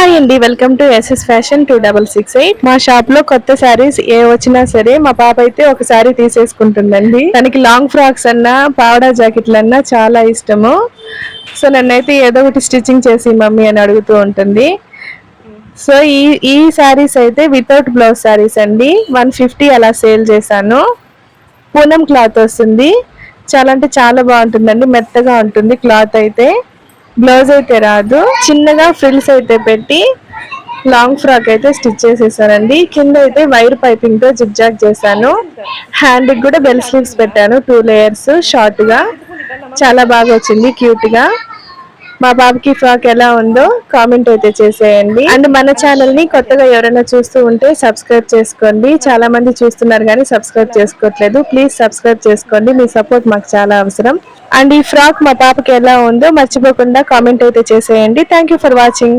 Hi అండి welcome to S S fashion two double six eight మా షాప్లో కొత్త శారీస్ ఏ వచ్చినా సరే మా పాప అయితే ఒక శారీ తీసేసుకుంటుందండి. తనకి లాంగ్ ఫ్రాక్స్ అన్నా పావడా జాకెట్లు అన్నా చాలా ఇష్టము. సో నన్నైతే ఏదో ఒకటి స్టిచ్చింగ్ చేసి మమ్మీ అని అడుగుతూ ఉంటుంది. సో ఈ ఈ శారీస్ అయితే వితౌట్ బ్లౌజ్ శారీస్ అండి. వన్ ఫిఫ్టీ అలా సేల్ చేశాను. పూనం క్లాత్ వస్తుంది. చాలా అంటే చాలా బాగుంటుందండి. మెత్తగా ఉంటుంది క్లాత్ అయితే. బ్లౌజ్ అయితే రాదు. చిన్నగా ఫ్రిల్స్ అయితే పెట్టి లాంగ్ ఫ్రాక్ అయితే స్టిచ్ చేసేసానండి. కింద అయితే వైర్ పైపింగ్తో జిగ్జాగ్ చేశాను. హ్యాండ్ కూడా బెల్ స్లీవ్స్ పెట్టాను టూ లేయర్స్ షార్ట్గా. చాలా బాగా వచ్చింది క్యూట్గా. మా బాబుకి ఫ్రాక్ ఎలా ఉందో కామెంట్ అయితే చేసేయండి. అండ్ మన ఛానల్ని కొత్తగా ఎవరైనా చూస్తూ ఉంటే సబ్స్క్రైబ్ చేసుకోండి. చాలా మంది చూస్తున్నారు కానీ సబ్స్క్రైబ్ చేసుకోవట్లేదు. ప్లీజ్ సబ్స్క్రైబ్ చేసుకోండి. మీ సపోర్ట్ మాకు చాలా అవసరం. అండ్ ఈ ఫ్రాక్ మా పాపకి ఎలా ఉందో మర్చిపోకుండా కామెంట్ అయితే చేసేయండి. Thank for watching